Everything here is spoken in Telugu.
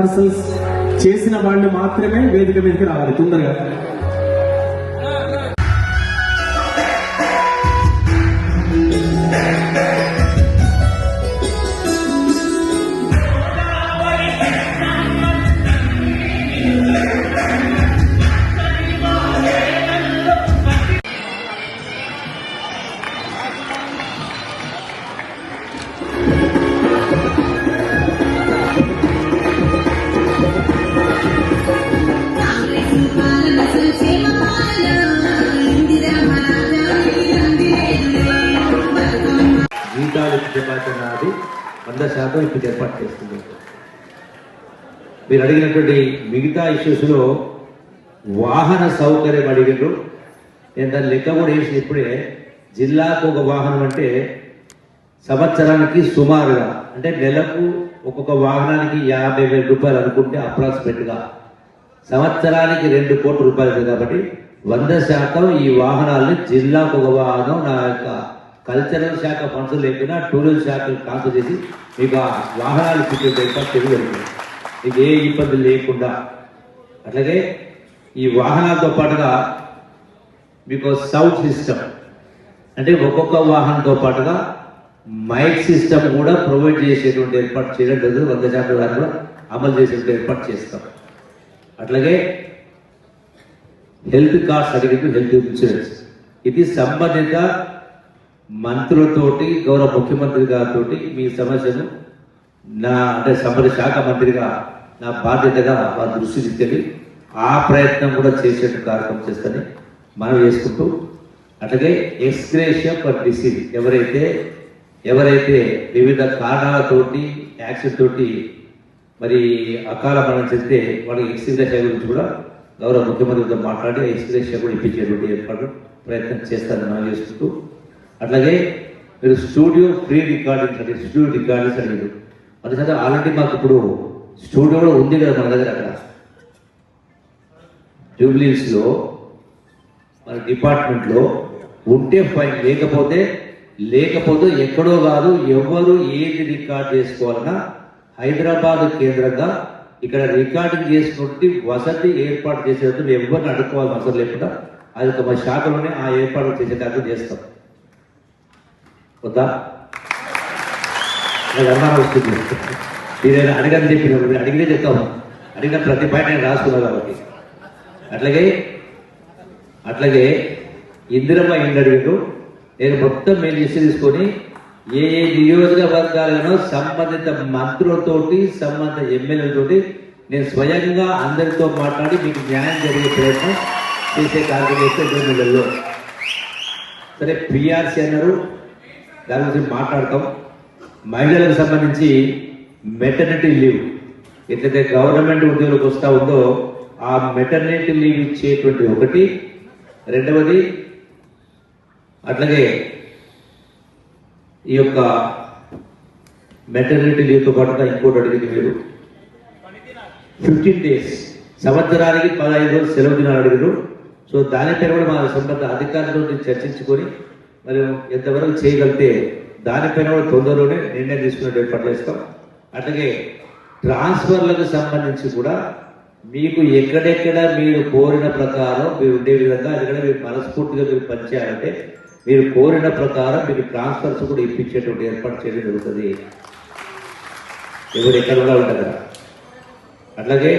పర్సన్స్ చేసిన వాళ్ళు మాత్రమే వేదిక మీదకి రావాలి తొందరగా. కార్యక్రమాది వంద శాతం ఇప్పుడు ఏర్పాటు చేస్తుంది. మీరు అడిగినటువంటి మిగతా ఇష్యూస్లో వాహన సౌకర్యం అడిగినారు నేను దాని లెక్క కూడా వేసిన ఇప్పుడే జిల్లాకు ఒక వాహనం అంటే సంవత్సరానికి సుమారుగా అంటే నెలకు ఒక్కొక్క వాహనానికి యాభై వేల రూపాయలు అనుకుంటే అప్రాక్సిమేట్గా సంవత్సరానికి రెండు కోట్ల రూపాయలు కాబట్టి వంద శాతం ఈ వాహనాలని జిల్లాకు ఒక వాహనం నా యొక్క కల్చరల్ శాఖ ఫండ్స్ లేకుండా టూరిజం శాఖ కాన్సల్ చేసి మీకు ఆ వాహనాలు ఇచ్చే ఏర్పాటు చేయగలుగుతుంది మీకు ఏ ఇబ్బంది లేకుండా. అట్లాగే ఈ వాహనాలతో పాటుగా మీకు సౌండ్ సిస్టమ్ అంటే ఒక్కొక్క వాహనంతో పాటుగా మైక్ సిస్టమ్ కూడా ప్రొవైడ్ చేసేటువంటి ఏర్పాటు చేయడం జరుగుతుంది. వంద శాతం దాన్ని కూడా అమలు చేసేటువంటి ఏర్పాటు చేస్తాం. అట్లాగే హెల్త్ కార్డ్స్ అడిగితే హెల్త్ ఇన్సూరెన్స్. ఇది సంబంధిత మంత్రులతోటి గౌరవ ముఖ్యమంత్రి గారితో మీ సమస్యను నా అంటే సంబంధిత శాఖ మంత్రిగా నా బాధ్యతగా వారి దృష్టి తీసుకెళ్ళి ఆ ప్రయత్నం కూడా చేసే కార్యక్రమం చేస్తానని మనం చేసుకుంటూ అట్లాగే ఎక్స్గ్రేషియం ఫర్ డిసీజ్ ఎవరైతే ఎవరైతే వివిధ కారణాలతోటి యాక్సిడెంట్ తోటి మరి అకాల మరణం చెందితే వాళ్ళకి ఎక్స్గ్రేషియా గురించి కూడా గౌరవ ముఖ్యమంత్రితో మాట్లాడి ఎక్స్గ్రేషియా కూడా ఇప్పించేటువంటి ఏర్పాటు ప్రయత్నం చేస్తారని మనం చేసుకుంటూ అట్లాగే మీరు స్టూడియో ఫ్రీ రికార్డింగ్స్ అంటే స్టూడియో రికార్డింగ్స్ అండి మన చదువు ఆల్రెడీ మాకు ఇప్పుడు స్టూడియో కూడా ఉంది కదా మన దగ్గర అక్కడ. జూబ్లీస్లో మన డిపార్ట్మెంట్లో ఉంటే ఫైన్ లేకపోతే లేకపోతే ఎక్కడో కాదు ఎవరు ఏది రికార్డ్ చేసుకోవాలన్నా హైదరాబాద్ కేంద్రంగా ఇక్కడ రికార్డింగ్ చేసుకుంటే వసతి ఏర్పాటు చేసేందుకు ఎవరిని అడుక్కోవాలి అవసరం లేకుండా అది ఒక మా శాఖలోనే ఆ ఏర్పాటు చేసేటట్టు చేస్తాం. వద్దా? అనుమానం వస్తుంది. మీరైనా అడగని చెప్పినప్పుడు మీరు అడిగితే చెప్తాము అడిగిన ప్రతి పాయింట్ నేను రాసుకున్నాను కాబట్టి. అట్లాగే అట్లాగే ఇందిరమ్మ ఇండ్లు నేను మొత్తం మేము లిస్ట్ తీసుకొని ఏ ఏ నియోజకవర్గాలను సంబంధిత మంత్రులతోటి సంబంధిత ఎమ్మెల్యేలతోటి నేను స్వయంగా అందరితో మాట్లాడి మీకు న్యాయం జరిగే ప్రయత్నం చేసే కార్యక్రమం చేస్తే సరే పిఆర్సీ అన్నారు. దాని గురించి మాట్లాడతాం. మహిళలకు సంబంధించి మెటర్నిటీ లీవ్ ఎట్లయితే గవర్నమెంట్ ఉద్యోగులకు వస్తూ ఉందో ఆ మెటర్నిటీ లీవ్ ఇచ్చేటువంటి ఒకటి. రెండవది అట్లాగే ఈ యొక్క మెటర్నిటీ లీవ్తో పాటుగా ఇంకోటి అడిగింది మీరు ఫిఫ్టీన్ డేస్ సంవత్సరానికి పదహైదు రోజులు సెలవు దినాలు అడిగారు సో దానిపై కూడా మా సంబంధ అధికారులతో చర్చించుకొని మరి ఎంతవరకు చేయగలిగితే దానిపైన కూడా తొందరలోనే నిర్ణయం తీసుకునే ఏర్పాట్లు చేస్తాం. అట్లాగే ట్రాన్స్ఫర్లకు సంబంధించి కూడా మీకు ఎక్కడెక్కడ మీరు కోరిన ప్రకారం మీరు ఉండే విధంగా అది కూడా మీరు మనస్ఫూర్తిగా మీరు పనిచేయాలంటే మీరు కోరిన ప్రకారం మీకు ట్రాన్స్ఫర్స్ కూడా ఇప్పించేటువంటి ఏర్పాటు చేయడం జరుగుతుంది. ఎవరు ఎక్కడ కూడా ఉంటారు అట్లాగే